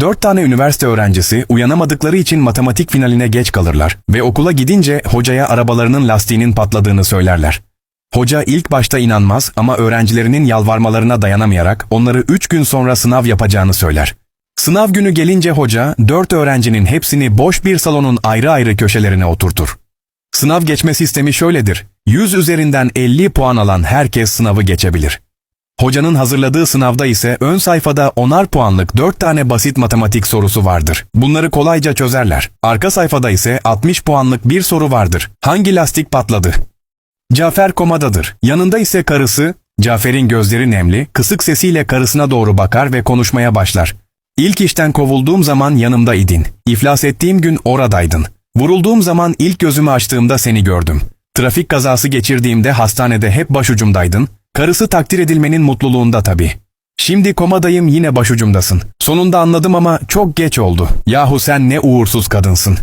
Dört tane üniversite öğrencisi uyanamadıkları için matematik finaline geç kalırlar ve okula gidince hocaya arabalarının lastiğinin patladığını söylerler. Hoca ilk başta inanmaz ama öğrencilerinin yalvarmalarına dayanamayarak onları üç gün sonra sınav yapacağını söyler. Sınav günü gelince hoca dört öğrencinin hepsini boş bir salonun ayrı ayrı köşelerine oturtur. Sınav geçme sistemi şöyledir. 100 üzerinden 50 puan alan herkes sınavı geçebilir. Hocanın hazırladığı sınavda ise ön sayfada onar puanlık 4 tane basit matematik sorusu vardır. Bunları kolayca çözerler. Arka sayfada ise 60 puanlık bir soru vardır. Hangi lastik patladı? Cafer komadadır. Yanında ise karısı, Cafer'in gözleri nemli, kısık sesiyle karısına doğru bakar ve konuşmaya başlar. İlk işten kovulduğum zaman yanımda idin. İflas ettiğim gün oradaydın. Vurulduğum zaman ilk gözümü açtığımda seni gördüm. Trafik kazası geçirdiğimde hastanede hep başucumdaydın. Karısı takdir edilmenin mutluluğunda tabii. Şimdi komadayım yine başucumdasın. Sonunda anladım ama çok geç oldu. Yahu sen ne uğursuz kadınsın.